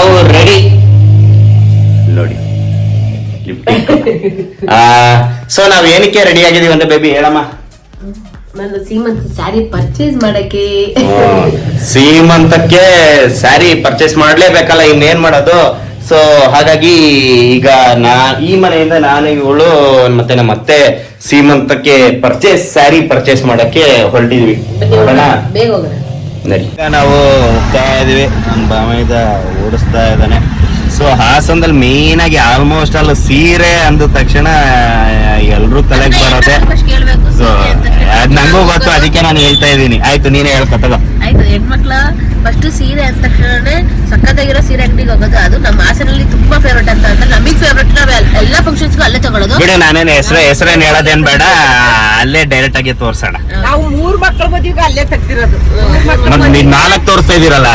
ನಾವು ರೆಡಿ ನೋಡಿ. ಸೊ ನಾವ್ ಏನಕ್ಕೆ ರೆಡಿ ಆಗಿದೀವಿ ಅಂತ ಬೇಬಿ ಹೇಳಮ್ಮ. ನಾನು ಸೀಮಂತ ಸ್ಯಾರಿ ಪರ್ಚೇಸ್ ಮಾಡಕ್ಕೆ. ಸೀಮಂತಕ್ಕೆ ಸ್ಯಾರಿ ಪರ್ಚೇಸ್ ಮಾಡ್ಲೇಬೇಕಲ್ಲ ಇನ್ನೇನ್ ಮಾಡೋದು? ಸೊ ಹಾಗಾಗಿ ಈಗ ನಾ ಈ ಮನೆಯಿಂದ ನಾನು ಇವಳು ಮತ್ತೆ ನಮ್ಮ ಅತ್ತೆ ಸೀಮಂತಕ್ಕೆ ಪರ್ಚೇಸ್ ಸ್ಯಾರಿ ಪರ್ಚೇಸ್ ಮಾಡಕ್ಕೆ ಹೊರಟಿದ್ವಿ. ನೋಡೋಣ ಬೇಗ ಹೋಗೋಣ. ನಡಿ ನಾವು ಹೋಗ್ತಾ ಇದೀವಿ ನಮ್ಮ ಬಾಮೈದ ಓಡಿಸ್ತಾ ಇದ್ದಾನೆ ಸೊ ಹಾಸನದಲ್ಲಿ ಮೇನ್ ಆಗಿ ಆಲ್ಮೋಸ್ಟ್ ಅಲ್ಲಿ ಸೀರೆ ಅಂದ ತಕ್ಷಣ ಎಲ್ರು ತಲೆಗೆ ಬರುತ್ತೆ ಸೊ ಅದ್ ನಂಗೂ ಗೊತ್ತು ಅದಕ್ಕೆ ನಾನು ಹೇಳ್ತಾ ಇದ್ದೀನಿ. ಆಯ್ತು ನೀನೇ ಹೇಳ್ಕೊತಗ ಆಯ್ತು ಹೆಣ್ಮಕ್ಳ ಫಸ್ಟ್ ಸೀರೆ ಅಂತ ತಕ್ಷಣ ಸಕ್ಕತ್ತಾಗಿರೋ ಸೀರೆ ಅಂಗಡಿಗೆ ಹೋಗೋದು. ಅದು ನಮ್ಮ ಹಾಸನಲ್ಲಿ ತುಂಬಾ ಫೇವ್ರೇಟ್ ಅಂತ ಅಂದ್ರೆ ನಮಗೆ ಫೇವ್ರೇಟ್ ನಾವ್ ಎಲ್- ಎಲ್ಲಾ ಫಂಕ್ಷನ್ಸ್ಗೂ ಅಲ್ಲೇ ತಗೊಳ್ಳೋದು ಬಿಡು ನಾನೇನು ಹೆಸರು ಹೆಸರೇನು ಹೇಳೋದೇನ್ ಬೇಡ. ಅಲ್ಲೇ ಡೈರೆಕ್ಟ್ ಆಗಿ ತೋರ್ಸೋಣ. ನಾವು ಮೂರ್ ಮಕ್ಳ ಮದ್ವಿಗೆ ಅಲ್ಲೇ ತೆಗ್ದಿರೋದು. ನೀವ್ ನಾಲ್ಕು ತೋರಿಸ್ತಾ ಇದೀರಲ್ಲ.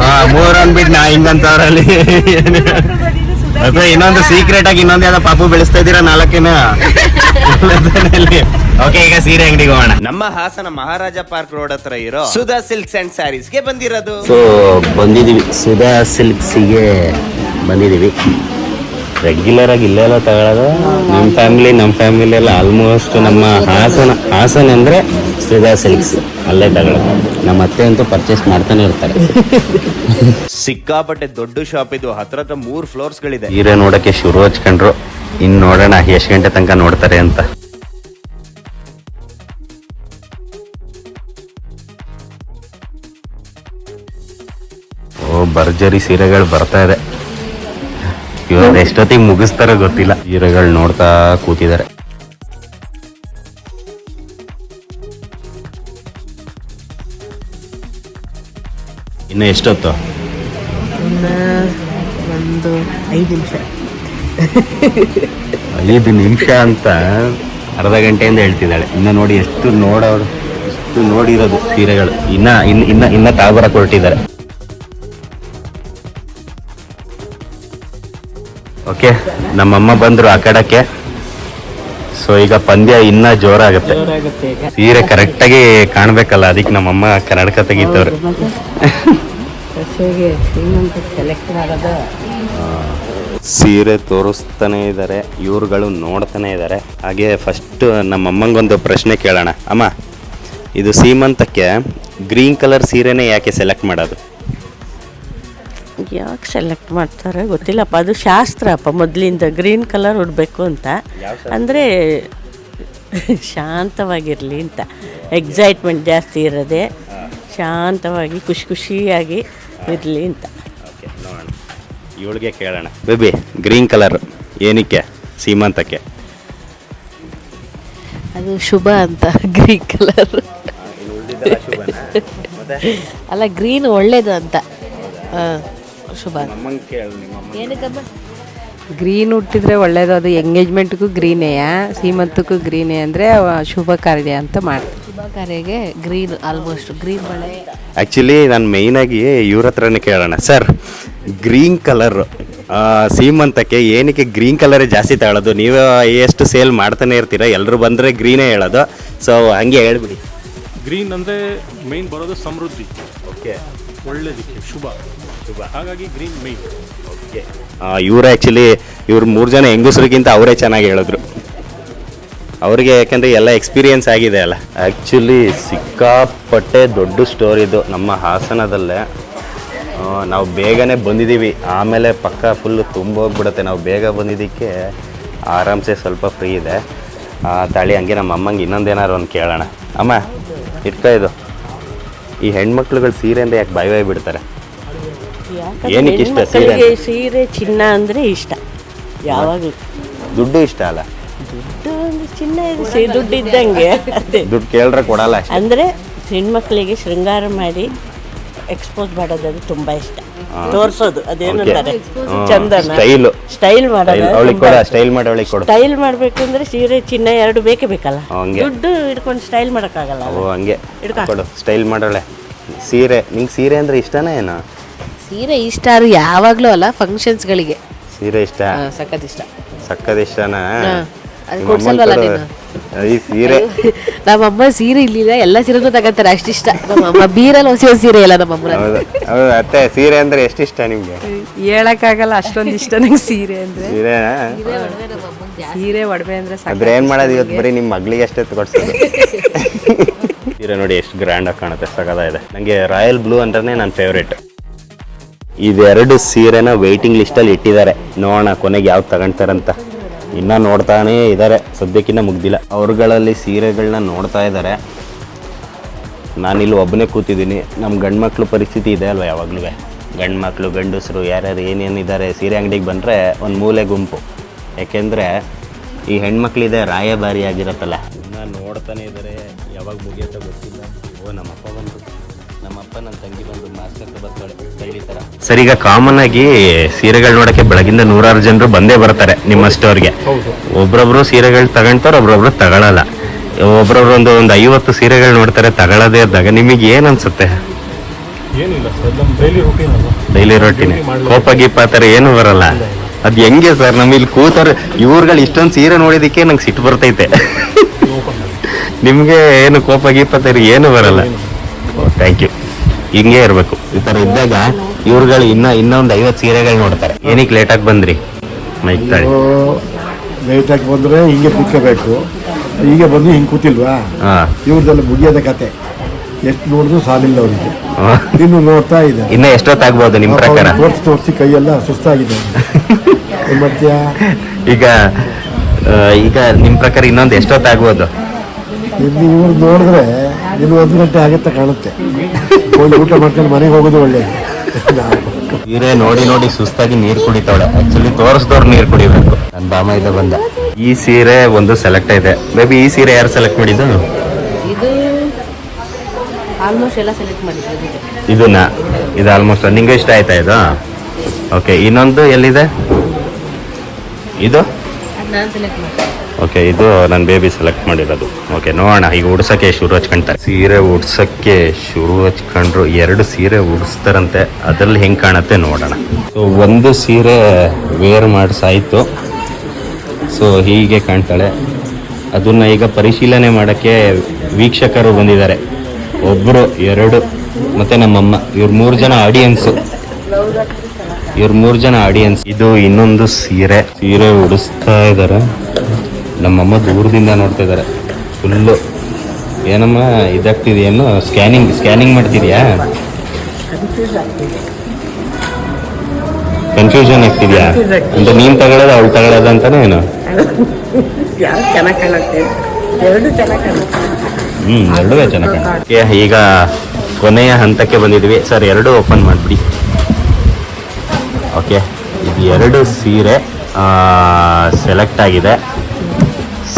ಹಾ ಮೂರ್ ಅಂದ್ಬಿಟ್ಟು ನಾ ಹಿಂಗಂತವ್ರಲ್ಲಿ. ಅಥವಾ ಇನ್ನೊಂದು ಸೀಕ್ರೆಟ್ ಆಗಿ ಇನ್ನೊಂದು ಯಾವ್ದೋ ಪಾಪು ಬೆಳೆಸ್ತಾ ಇದೀರಾ ನಾಲ್ಕಿನ? ಓಕೆ ಈಗ ಸೀರೆ ಅಂಗಡಿಗೆ ಹೋಗೋಣ. ನಮ್ಮ ಹಾಸನ ಮಹಾರಾಜ ಪಾರ್ಕ್ ರೋಡ್ ಹತ್ರ ಇರೋ ಸುಧಾ ಸಿಲ್ಕ್ ಅಂಡ್ ಸ್ಯಾರೀಸ್ಗೆ ಬಂದಿರೋದು. ಸೊ ಬಂದಿದೀವಿ ಸುಧಾ ಸಿಲ್ಕ್ಸ್ಗೆ ಬಂದಿದೀವಿ ರೆಗ್ಯುಲರ್ ಆಗಿ ಇಲ್ಲೆಲ್ಲ ತಗೊಳ್ಳೋದು ನಮ್ಮ ಫ್ಯಾಮಿಲಿ ನಮ್ಮ ಫ್ಯಾಮಿಲಿ ಎಲ್ಲ ಆಲ್ಮೋಸ್ಟ್ ನಮ್ಮ ಹಾಸನ ಹಾಸನ ಅಂದ್ರೆ ಸುಧಾ ಸಿಲ್ಕ್ಸ್ ಅಲ್ಲೇ ತಗೊಳ್ಳೋದು ನಮ್ಮ ಅತ್ತೆ ಅಂತೂ ಪರ್ಚೇಸ್ ಮಾಡ್ತಾನೆ ಇರ್ತಾರೆ. ಸಿಕ್ಕಾಪಟ್ಟೆ ದೊಡ್ಡ ಶಾಪ್ ಇದು. ಹತ್ರ ಹತ್ರ ಮೂರ್ ಫ್ಲೋರ್ಸ್ ಗಳಿದೆ. ಹೀರೆ ನೋಡಕ್ಕೆ ಶುರು ಹಚ್ಕೊಂಡ್ರು. ಇನ್ ನೋಡೋಣ ಎಷ್ಟು ಗಂಟೆ ತನಕ ನೋಡ್ತಾರೆ ಅಂತ. ಓ ಭರ್ಜರಿ ಸೀರೆಗಳು ಬರ್ತಾ ಇದೆ. ಇವಾಗ ಎಷ್ಟೊತ್ತಿಗೆ ಮುಗಿಸ್ತಾರೋ ಗೊತ್ತಿಲ್ಲ. ಸೀರೆಗಳು ನೋಡ್ತಾ ಕೂತಿದ್ದಾರೆ. ಇನ್ನು ಎಷ್ಟೊತ್ತು? ಒಂದು ಐದು ನಿಮಿಷ. ಐದು ನಿಮಿಷ ಅಂತ ಅರ್ಧ ಗಂಟೆಯಿಂದ ಹೇಳ್ತಿದ್ದಾಳೆ. ಇನ್ನು ನೋಡಿ ಎಷ್ಟು ನೋಡೋರು ಎಷ್ಟು ನೋಡಿರೋದು ಸೀರೆಗಳು ಇನ್ನ ಇನ್ನ ಇನ್ನ ಇನ್ನ ಕೊರಟಿದ್ದಾರೆ ಹೊರಟಿದ್ದಾರೆ ಓಕೆ ನಮ್ಮಮ್ಮ ಬಂದರು ಆ ಕಡಕ್ಕೆ. ಸೊ ಈಗ ಪಂದ್ಯ ಇನ್ನ ಜೋರಾಗುತ್ತೆ. ಸೀರೆ ಕರೆಕ್ಟಾಗಿ ಕಾಣಬೇಕಲ್ಲ ಅದಕ್ಕೆ ನಮ್ಮಮ್ಮ ಕನ್ನಡಕ ತೆಗಿತವ್ರೆ. ಸೀರೆ ತೋರಿಸ್ತಾನೆ ಇದ್ದಾರೆ ಇವ್ರುಗಳು ನೋಡ್ತಾನೆ ಇದ್ದಾರೆ ಹಾಗೆ ಫಸ್ಟ್ ನಮ್ಮಮ್ಮಂಗೊಂದು ಪ್ರಶ್ನೆ ಕೇಳೋಣ. ಅಮ್ಮ ಇದು ಸೀಮಂತಕ್ಕೆ ಗ್ರೀನ್ ಕಲರ್ ಸೀರೆನೇ ಯಾಕೆ ಸೆಲೆಕ್ಟ್ ಮಾಡೋದು? ಯಾಕೆ ಸೆಲೆಕ್ಟ್ ಮಾಡ್ತಾರೆ ಗೊತ್ತಿಲ್ಲಪ್ಪ. ಅದು ಶಾಸ್ತ್ರ ಅಪ್ಪ ಮೊದಲಿಂದ ಗ್ರೀನ್ ಕಲರ್ ಉಡಬೇಕು ಅಂತ. ಅಂದರೆ ಶಾಂತವಾಗಿರಲಿ ಅಂತ. ಎಕ್ಸೈಟ್ಮೆಂಟ್ ಜಾಸ್ತಿ ಇರೋದೆ. ಶಾಂತವಾಗಿ ಖುಷಿ ಖುಷಿಯಾಗಿ ಇರಲಿ ಅಂತ. ಇವಳಿಗೆ ಕೇಳೋಣ. ಬೇಬಿ ಗ್ರೀನ್ ಕಲರ್ ಏನಕ್ಕೆ? ಸೀಮಂತಕ್ಕೆ. ಅದು ಶುಭ ಅಂತ ಗ್ರೀನ್ ಕಲರ್ ಅಲ್ಲ ಗ್ರೀನ್ ಒಳ್ಳೇದು ಅಂತ. ಹಾ, ಶುಭ. ಏನಕ್ಕಮ್ಮ ಗ್ರೀನ್ ಹುಟ್ಟಿದ್ರೆ ಒಳ್ಳೇದು ಅದು ಎಂಗೇಜ್ಮೆಂಟ್ಗೂ ಗ್ರೀನೇಯ ಸೀಮಂತಕ್ಕೂ ಗ್ರೀನೇ ಅಂದರೆ ಶುಭ ಕಾರ್ಯ ಅಂತ ಮಾಡ್ತೀವಿ ಶುಭ ಕಾರ್ಯಗೆ ಗ್ರೀನ್ ಆಲ್ಮೋಸ್ಟ್ ಗ್ರೀನ್ ಬಳೆ ಆ್ಯಕ್ಚುಲಿ ನಾನು ಮೇಯ್ನಾಗಿ ಇವ್ರ ಹತ್ರನೇ ಕೇಳೋಣ. ಸರ್ ಗ್ರೀನ್ ಕಲರ್ ಸೀಮಂತಕ್ಕೆ ಏನಕ್ಕೆ ಗ್ರೀನ್ ಕಲರೇ ಜಾಸ್ತಿ ತಗೊಳ್ಳೋದು ನೀವು ಎಷ್ಟು ಸೇಲ್ ಮಾಡ್ತಾನೆ ಇರ್ತೀರಾ? ಎಲ್ಲರೂ ಬಂದರೆ ಗ್ರೀನೇ ಹೇಳೋದು. ಸೊ ಹಂಗೆ ಹೇಳ್ಬಿಡಿ. ಗ್ರೀನ್ ಅಂದರೆ ಮೇಯ್ನ್ ಬರೋದು ಸಮೃದ್ಧಿ. ಓಕೆ ಒಳ್ಳೇದಕ್ಕೆ ಶುಭ. ಶುಭ ಹಾಗಾಗಿ ಗ್ರೀನ್ ಮೇನ್ ಓಕೆ. ಇವ್ರು ಆ್ಯಕ್ಚುಲಿ ಇವ್ರು ಮೂರು ಜನ ಹೆಂಗಸರಿಗಿಂತ ಅವರೇ ಚೆನ್ನಾಗಿ ಹೇಳಿದ್ರು. ಅವರಿಗೆ ಯಾಕಂದರೆ ಎಲ್ಲ ಎಕ್ಸ್ಪೀರಿಯನ್ಸ್ ಆಗಿದೆ ಅಲ್ಲ. ಆ್ಯಕ್ಚುಲಿ ಸಿಕ್ಕಾಪಟ್ಟೆ ದೊಡ್ಡ ಸ್ಟೋರ್ ಇದು. ನಮ್ಮ ಹಾಸನದಲ್ಲೇ ನಾವು ಬೇಗನೆ ಬಂದಿದ್ದೀವಿ ಆಮೇಲೆ ಪಕ್ಕ ಫುಲ್ಲು ತುಂಬೋಗ್ಬಿಡುತ್ತೆ. ನಾವು ಬೇಗ ಬಂದಿದ್ದಕ್ಕೆ ಆರಾಮ್ಸೆ ಸ್ವಲ್ಪ ಫ್ರೀ ಇದೆ. ಆ, ತಾಳಿ ಹಂಗೆ ನಮ್ಮ ಅಮ್ಮಂಗೆ ಇನ್ನೊಂದೇನಾರು ಒಂದು ಕೇಳೋಣ. ಅಮ್ಮ ಇಟ್ಕ ಇದು. ಈ ಹೆಣ್ಮಕ್ಳುಗಳು ಸೀರೆಯಿಂದ ಯಾಕೆ ಬಾಯ್ ಬಾಯ್ ಬಿಡ್ತಾರೆ? ಏನಕ್ಕೆ ಇಷ್ಟ? ಸೀರೆ ಹೆಣ್ಮಕ್ಳಿಗೆ ಸೀರೆ ಚಿನ್ನ ಅಂದರೆ ಇಷ್ಟ. ಯಾವಾಗಲೂ. ದುಡ್ಡು ಇಷ್ಟ ಅಲ್ಲ? ದುಡ್ಡು ಅಂದ್ರೆ ಚಿನ್ನ ಇದೆ, ಸಿ- ದುಡ್ಡು ಇದ್ದಂಗೆ. ಅದೇ. ದುಡ್ಡು ಕೇಳ್ರೆ ಕೊಡಲ್ಲ ಅಷ್ಟೇ. ಅಂದರೆ ಹೆಣ್ಮಕ್ಳಿಗೆ ಶೃಂಗಾರ ಮಾಡಿ ಎಕ್ಸ್ಪೋಸ್ ಮಾಡೋದು ಅದು ತುಂಬ ಇಷ್ಟ. ತೋರಿಸೋದು. ಅದೇನಂತಾರೆ ಚಂದನ. ಸ್ಟೈಲು ಸ್ಟೈಲ್ ಮಾಡೋದು ಅವಳಿಗೆ ಕೊಡ ಸ್ಟೈಲ್ ಮಾಡಿ ಅವಳಿಗೆ ಕೊಡು. ಸ್ಟೈಲ್ ಮಾಡ್ಬೇಕಂದ್ರೆ ಸೀರೆ ಚಿನ್ನ ಎರಡು ಬೇಕೇ ಬೇಕಲ್ಲ? ಹಂಗೆ. ದುಡ್ಡು ಹಿಡ್ಕೊಂಡು ಸ್ಟೈಲ್ ಮಾಡೋಕ್ಕಾಗಲ್ಲ ಓ ಹಂಗೆ. ಕೊಡು ಸ್ಟೈಲ್ ಮಾಡೋಳೆ. ಸೀರೆ ನಿಂಗೆ ಸೀರೆ ಅಂದ್ರೆ ಇಷ್ಟನೇ ಏನು? ಸೀರೆ ಇಷ್ಟ ಆದ್ರೂ ಯಾವಾಗ್ಲೂ ಅಲ್ಲ ಫಂಕ್ಷನ್ಸ್ಗಳಿಗೆ ಸೀರೆ ಇಷ್ಟ? ಸಖತ್ ಇಷ್ಟ. ಸಕ್ಕದ ಇಷ್ಟನಾ? ಅದು ಕೊಡ್ಸಲ್ವಲ್ಲ. ನೀನು? ಈ ಸೀರೆ? ನಮ್ಮಮ್ಮ ಸೀರೆ ಇಲ್ಲಿಲ್ಲ ಎಲ್ಲ ಸೀರೆನೂ ತಗೋತಾರೆ ಅಷ್ಟಿಷ್ಟ ನಮ್ಮಮ್ಮ ಬೀರಲ್ಲಿ ಹೊಸ ಸೀರೆ ಇಲ್ಲ ನಮ್ಮಮ್ಮನ ಹೌದು ಹೌದು ಅತ್ತೆ ಸೀರೆ ಅಂದ್ರೆ ಎಷ್ಟು ಇಷ್ಟ ನಿಮ್ಗೆ? ಹೇಳಕ್ಕಾಗಲ್ಲ ಅಷ್ಟೊಂದು ಇಷ್ಟ ನಂಗೆ ಸೀರೆ ಅಂದ್ರೆ. ಸೀರೆ ಸೀರೆ ಒಡವೆ ಅಂದ್ರೆ ಅದ್ರ ಏನ್ ಮಾಡೋದು ಇವತ್ತು ಬರೀ ನಿಮ್ಮ ಮಗಳಿಗೆ ಅಷ್ಟೇ ಕೊಡ್ಸೋದು? ಸೀರೆ ನೋಡಿ ಎಷ್ಟು ಗ್ರ್ಯಾಂಡ್ ಆಗಿ ಕಾಣುತ್ತೆ ಸಗದ ಇದೆ ನಂಗೆ ರಾಯಲ್ ಬ್ಲೂ ಅಂದ್ರೆ ನನ್ನ ಫೇವ್ರೇಟ್ ಇದೆರಡು ಸೀರೆನ ವೆಯ್ಟಿಂಗ್ ಲಿಸ್ಟಲ್ಲಿ ಇಟ್ಟಿದ್ದಾರೆ. ನೋಡೋಣ ಕೊನೆಗೆ ಯಾವ್ದು ತಗೊಂತಾರಂತ ಇನ್ನ ನೋಡ್ತಾನೇ ಇದ್ದಾರೆ ಸದ್ಯಕ್ಕಿನ್ನ ಮುಗ್ದಿಲ್ಲ. ಅವ್ರುಗಳಲ್ಲಿ ಸೀರೆಗಳನ್ನ ನೋಡ್ತಾ ಇದ್ದಾರೆ ನಾನಿಲ್ಲಿ ಒಬ್ಬನೇ ಕೂತಿದ್ದೀನಿ. ನಮ್ಮ ಗಂಡು ಮಕ್ಳು ಪರಿಸ್ಥಿತಿ ಇದೆ ಅಲ್ವಾ ಯಾವಾಗಲೂ? ಗಂಡು ಮಕ್ಕಳು ಗಂಡಸರು, ಯಾರ್ಯಾರು ಏನೇನಿದ್ದಾರೆ ಸೀರೆ ಅಂಗಡಿಗೆ ಬಂದರೆ ಒಂದು ಮೂಲೆ ಗುಂಪು. ಯಾಕೆಂದರೆ ಈ ಹೆಣ್ಮಕ್ಳಿದೆ ರಾಯಭಾರಿ ಆಗಿರತ್ತಲ್ಲ ಇನ್ನೂ ನೋಡ್ತಾನೆ ಇದ್ದಾರೆ ಯಾವಾಗ ಮುಗಿಯುತ್ತೋ ಗೊತ್ತಿಲ್ಲ. ಓ, ನಮ್ಮಪ್ಪ ಬಂದು ನಮ್ಮಪ್ಪ ನನ್ನ ತಂಗಿ ಬಂದು ಮಾಸ್ಟರ್ ಬರ್ತಾಳೆ. ತಳ್ಳಿ ಥರ ಸರ್ ಈಗ ಕಾಮನ್ ಆಗಿ ಸೀರೆಗಳು ನೋಡಕ್ಕೆ ಬೆಳಗಿಂದ ನೂರಾರು ಜನರು ಬಂದೇ ಬರ್ತಾರೆ ನಿಮ್ಮ ಸ್ಟೋರ್ಗೆ ಒಬ್ರೊಬ್ರು ಸೀರೆಗಳು ತಗೊಂತಾರೆ ಒಬ್ರೊಬ್ರು ತಗೊಳಲ್ಲ. ಒಬ್ರೊಬ್ರು ಒಂದು ಒಂದು ಐವತ್ತು ಸೀರೆಗಳು ನೋಡ್ತಾರೆ ತಗೊಳ್ಳೋದೇ ಇದ್ದಾಗ ನಿಮಗೆ ಏನು ಅನ್ಸುತ್ತೆ? ಏನಿಲ್ಲ ಸರ್ ನಮ್ಮ ಡೈಲಿ ರೂಟೀನ್ ಡೈಲಿ ರೊಟ್ಟಿನ ಕೋಪ ಗೀಪ ಆ ಥರ ಏನು ಬರಲ್ಲ. ಅದು ಹೆಂಗೆ ಸರ್ ನಮ್ಮ ಇಲ್ಲಿ ಕೂತಾರೆ ಇವ್ರುಗಳು ಇಷ್ಟೊಂದು ಸೀರೆ ನೋಡಿದಕ್ಕೆ ನಂಗೆ ಸಿಟ್ಟು ಬರ್ತೈತೆ. ನಿಮಗೆ ಏನು ಕೋಪ ಗೀಪ ಥರ ಏನು ಬರಲ್ಲ. ಥ್ಯಾಂಕ್ ಯು ಹಿಂಗೆ ಇರಬೇಕು. ಈ ಥರ ಇದ್ದಾಗ ಇವ್ರುಗಳು ಇನ್ನ ಇನ್ನೊಂದು ಐವತ್ತು ಸೀರೆಗಳು ನೋಡ್ತಾರೆ. ಏನಕ್ಕೆ ಲೇಟಾಗಿ ಬಂದ್ರಿ? ಮೈಕ್ ತಾಳಿ. ಲೇಟಾಗಿ ಬಂದರೆ ಹಿಂಗೆ ಕೂತ್ಕೋಬೇಕು. ಈಗ ಬಂದು ಹಿಂಗೆ ಕೂತಿಲ್ವಾ? ಹಾಂ. ಇವ್ರದೆಲ್ಲ ಮುಗಿಯೋದ ಕತೆ. ಎಷ್ಟು ನೋಡಿದ್ರು ಸಾಲಿಲ್ಲ ಅವರಿಗೆ. ಇನ್ನು ನೋಡ್ತಾ ಇದೆ. ಇನ್ನ ಎಷ್ಟೊತ್ತಾಗ್ಬೋದು ನಿಮ್ಮ ಪ್ರಕಾರ? ತೋರಿಸಿ ತೋರಿಸಿ ಕೈಯೆಲ್ಲ ಸುಸ್ತಾಗಿದೆ. ಮಧ್ಯ ಮಾಡ್ತೀಯಾ? ಈಗ ಈಗ ನಿಮ್ಮ ಪ್ರಕಾರ ಇನ್ನೊಂದು ಎಷ್ಟೊತ್ತಾಗ್ಬೋದು? ಇಲ್ಲಿ ಇವ್ರು ನೋಡಿದ್ರೆ ಇನ್ನು ಒಂದು ಗಂಟೆ ಆಗುತ್ತೆ ಕಾಣುತ್ತೆ. ಹೋಗಿ ಊಟ ಮಾಡ್ಕೊಂಡು ಮನೆಗೆ ಹೋಗೋದು ಒಳ್ಳೆ. ಇವರೇ ನೋಡಿ ನೋಡಿ ಸುಸ್ತಾಗಿ ನೀರು ಕುಡಿತಾವಳೆ. ಆಕ್ಚುಲಿ ತೋರಿಸ್ದವ್ರು ನೀರು ಕುಡಿಬೇಕು. ನನ್ನ ಬಾಮ ಇದ್ದ ಬಂದ. ಈ ಸೀರೆ ಒಂದು ಸೆಲೆಕ್ಟ್ ಇದೆ. ಮೇಬಿ ಈ ಸೀರೆ ಯಾರು ಸೆಲೆಕ್ಟ್ ಮಾಡಿದ್ದು? ಇದು ಆಲ್ಮೋಸ್ಟ್ ಎಲ್ಲ ಸೆಲೆಕ್ಟ್ ಮಾಡಿದ್ರು ಇದನ್ನ? ಇದು ಆಲ್ಮೋಸ್ಟ್ ನಿಂಗೆ ಇಷ್ಟ ಆಯ್ತಾ ಇದು? ಓಕೆ ಇನ್ನೊಂದು ಎಲ್ಲಿದೆ? ಇದು? ನಾನು ಸೆಲೆಕ್ಟ್ ಮಾಡಿ ಓಕೆ ಇದು ನನ್ನ ಬೇಬಿ ಸೆಲೆಕ್ಟ್ ಮಾಡಿರೋದು. ಓಕೆ ನೋಡೋಣ, ಈಗ ಉಡ್ಸೋಕ್ಕೆ ಶುರು ಹಚ್ಕೊಂತಾರೆ ಸೀರೆ ಉಡ್ಸೋಕ್ಕೆ ಶುರು ಹಚ್ಕೊಂಡ್ರು ಎರಡು ಸೀರೆ ಉಡಿಸ್ತಾರಂತೆ, ಅದ್ರಲ್ಲಿ ಹೆಂಗೆ ಕಾಣುತ್ತೆ ನೋಡೋಣ. ಸೊ ಒಂದು ಸೀರೆ ವೇರ್ ಮಾಡಿಸಾಯಿತು. ಸೊ ಹೀಗೆ ಕಾಣ್ತಾಳೆ. ಅದನ್ನ ಈಗ ಪರಿಶೀಲನೆ ಮಾಡೋಕ್ಕೆ ವೀಕ್ಷಕರು ಬಂದಿದ್ದಾರೆ. ಒಬ್ಬರು ಎರಡು, ಮತ್ತು ನಮ್ಮಮ್ಮ. ಇವ್ರು ಮೂರು ಜನ ಆಡಿಯನ್ಸು ಇವ್ರ ಮೂರು ಜನ ಆಡಿಯನ್ಸ್ ಇದು ಇನ್ನೊಂದು ಸೀರೆ. ಸೀರೆ ಉಡಿಸ್ತಾ ಇದ್ದಾರೆ ನಮ್ಮಮ್ಮ ದೂರದಿಂದ ನೋಡ್ತಾ ಇದ್ದಾರೆ ಫುಲ್ಲು ಏನಮ್ಮ ಇದಾಗ್ತಿದೆಯೇನು ಸ್ಕ್ಯಾನಿಂಗ್ ಸ್ಕ್ಯಾನಿಂಗ್ ಮಾಡ್ತಿದ್ಯಾ? ಕನ್ಫ್ಯೂಷನ್ ಆಗ್ತಿದ್ಯಾ? ಅಂತ ನೀನ್ ತಗೊಳದ ಅವಳು ತಗೊಳದ ಅಂತಾನೆ ಏನು? ಹ್ಞೂ ಎರಡು ಚೆನ್ನಾಗಿ. ಈಗ ಕೊನೆಯ ಹಂತಕ್ಕೆ ಬಂದಿದ್ವಿ. ಸರ್ ಎರಡು ಓಪನ್ ಮಾಡಿಬಿಡಿ. ಓಕೆ ಇದು ಎರಡು ಸೀರೆ ಸೆಲೆಕ್ಟ್ ಆಗಿದೆ.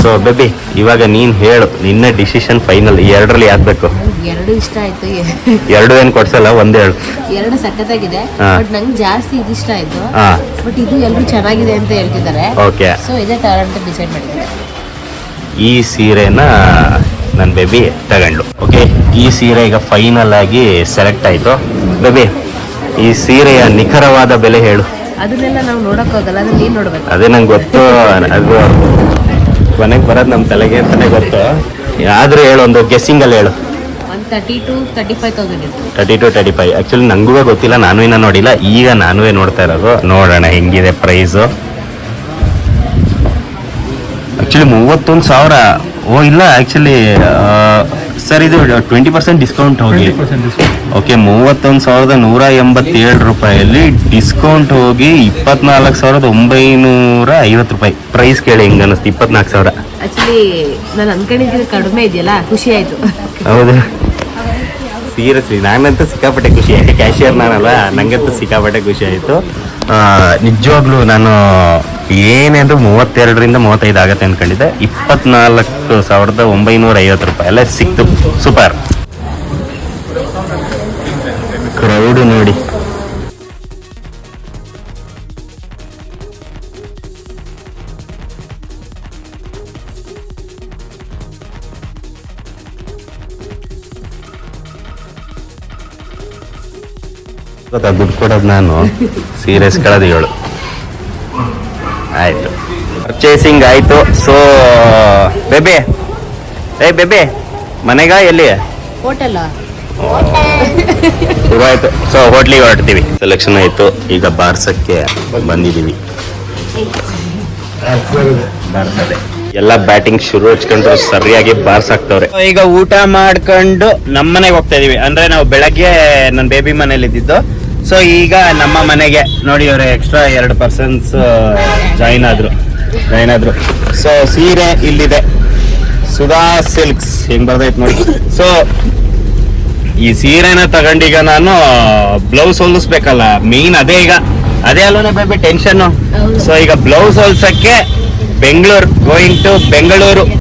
ಸೊ ಬೇಬಿ ಇವಾಗ ನೀನು ಹೇಳು ನಿನ್ನ ಡಿಸಿಷನ್ ಫೈನಲ್ ಎರಡರಲ್ಲಿ ಯಾಕ್ಬೇಕು ಎರಡು ಇಷ್ಟ ಆಯ್ತು. ಎರಡು ಏನು ಕೊಡ್ಸಲ್ಲ ಒಂದೇ ಹೇಳು. ಎರಡು ಸಖತ್ತಾಗಿದೆ ಬಟ್ ನಂಗೆ ಜಾಸ್ತಿ ಇದು ಇಷ್ಟ ಆಯ್ತು. ಬಟ್ ಇದು ಎಲ್ಲರೂ ಚೆನ್ನಾಗಿದೆ ಅಂತ ಹೇಳ್ತಿದ್ದಾರೆ. ಓಕೆ ಸೊ ಇದೇ ತರ ಅಂತ ಡಿಸೈಡ್ ಮಾಡಿದ್ದಾರೆ ಈ ಸೀರೆನ ನನ್ನ ಬೇಬಿ ತಗೊಂಡ್ಲು ಓಕೆ ಈ ಸೀರೆ ಈಗ ಫೈನಲ್ ಆಗಿ ಸೆಲೆಕ್ಟ್ ಆಯಿತು. ಬೇಬಿ ಈ ಸೀರೆಯ ನಿಖರವಾದ ಬೆಲೆ ಹೇಳು. ಅದನ್ನೆಲ್ಲ ನಾವು ನೋಡಕ್ ಹೋಗಲ್ಲ ಅದನ್ನ ನೀನ್ ನೋಡ್ಬೇಕು. ಅದೇ ನಂಗೆ ಗೊತ್ತು ಅದು ಕೊನೆಗೆ ಬರೋದು ನಮ್ಮ ತಲೆಗೆ ಅಂತಾನೆ ಗೊತ್ತು. ಆದರೂ ಹೇಳು ಒಂದು ಗೆಸ್ಸಿಂಗ್ ಅಲ್ಲಿ ಹೇಳು. Thirty two thirty five thirty five actually ನನಗೂ ಗೊತ್ತಿಲ್ಲ ನಾನು ಇನ್ನೂ ನೋಡಿಲ್ಲ. ಈಗ ನಾನು ನೋಡ್ತಾ ಇರೋದು. ನೋಡೋಣ ಹೆಂಗಿದೆ ಪ್ರೈಸು ಆ್ಯಕ್ಚುಲಿ ಮೂವತ್ತೊಂದು ಸಾವಿರ. ಓ ಇಲ್ಲ ಆ್ಯಕ್ಚುಲಿ ಸರ್ ಇದು ಟ್ವೆಂಟಿ ಪರ್ಸೆಂಟ್ ಡಿಸ್ಕೌಂಟ್ ಹೋಗಿ. ಓಕೆ ಮೂವತ್ತೊಂದು ಸಾವಿರದ ನೂರ ಎಂಬತ್ತೇಳು ರೂಪಾಯಲ್ಲಿ ಡಿಸ್ಕೌಂಟ್ ಹೋಗಿ ಇಪ್ಪತ್ನಾಲ್ಕು ಸಾವಿರದ ಒಂಬೈನೂರ ಐವತ್ತು ರೂಪಾಯಿ. ಪ್ರೈಸ್ ಕೇಳಿ ಹೆಂಗೆ ಅನ್ನಿಸ್ತು? ಇಪ್ಪತ್ನಾಲ್ಕು ಸಾವಿರ. ಆಕ್ಚುಲಿ ನಾನು ಅನ್ಕೊಂಡಿದ್ದು ಕಡಿಮೆ ಇದೆಯಲ್ಲ ಖುಷಿ ಆಯ್ತು. ಹೌದು. ಸೀರಿಯಸ್ಲಿ ನಾನಂತೂ ಸಿಕ್ಕಾಪಟ್ಟೆ ಖುಷಿ ಯಾಕೆ ಕ್ಯಾಶಿಯರ್ ನಾನಲ್ಲ ನನಗಂತೂ ಸಿಕ್ಕಾಪಟ್ಟೆ ಖುಷಿ ಆಯಿತು. ನಿಜವಾಗ್ಲೂ ನಾನು ಏನೇ ಅಂದ್ರೂ ಮೂವತ್ತೆರಡರಿಂದ ಮೂವತ್ತೈದು ಆಗತ್ತೆ ಅನ್ಕೊಂಡಿದ್ದೆ. ಇಪ್ಪತ್ನಾಲ್ಕು ಸಾವಿರದ ಒಂಬೈನೂರ ಐವತ್ತು ರೂಪಾಯಿ ಎಲ್ಲ ಸಿಕ್ತು. ಸೂಪರ್. ಕ್ರೌಡ್ ನೋಡಿ. ದುಡ್ಡು ಕೊಡೋದು ನಾನು. ಸೀರಿಯಸ್ ಕಳೆದು ಹೇಳು ಆಯ್ತು. ಪರ್ಚೇಸಿಂಗ್ ಆಯ್ತು. So baby. ಏ ಬೇಬಿ. ಮನೆಗ ಎಲ್ಲಿ? ಹೋಟೆಲ್ ಶುರುವಾಯ್ತು ಸೊ ಹೋಟ್ಲಿಗೆ ಹೊರಡ್ತೀವಿ. ಸೆಲೆಕ್ಷನ್ ಆಯ್ತು. ಈಗ ಬಾರ್ಸಕ್ಕೆ ಬಂದಿದೀವಿ ಬಾರ್ಸದೆ. ಎಲ್ಲ ಬ್ಯಾಟಿಂಗ್ ಶುರು ಹಚ್ಕೊಂಡ್ರು ಸರಿಯಾಗಿ ಬಾರ್ಸಾಕ್ತವ್ರೆ. ಈಗ ಊಟ ಮಾಡ್ಕೊಂಡು ನಮ್ಮ ಮನೆಗೆ ಹೋಗ್ತಾ ಇದೀವಿ. ಅಂದ್ರೆ ನಾವು ಬೆಳಗ್ಗೆ ನನ್ನ ಬೇಬಿ ಮನೇಲಿ ಇದ್ದಿದ್ದು ಸೊ ಈಗ ನಮ್ಮ ಮನೆಗೆ, ನೋಡಿ ಅವ್ರೆ ಎಕ್ಸ್ಟ್ರಾ ಎರಡು ಪರ್ಸನ್ಸ್ ಜಾಯಿನ್ ಆದ್ರು ಜಾಯಿನ್ ಆದ್ರು. ಸೊ ಸೀರೆ ಇಲ್ಲಿದೆ. ಸುಧಾ ಸಿಲ್ಕ್ಸ್, ಹೆಂಗ್ ಬರ್ದೈತ್ ನೋಡಿ. ಸೊ ಈ ಸೀರೆನ ತಗೊಂಡೀಗ ನಾನು ಬ್ಲೌಸ್ ಹೊಲಿಸ್ಬೇಕಲ್ಲ ಮೇನ್ ಅದೇ ಈಗ. ಅದೇ ಅಲ್ಲೋನೆ ಬೇಬಿ ಟೆನ್ಷನ್ ಸೊ ಈಗ ಬ್ಲೌಸ್ ಹೊಲ್ಸಕ್ಕೆ ಬೆಂಗಳೂರು ಗೋಯಿಂಗ್ ಟು ಬೆಂಗಳೂರು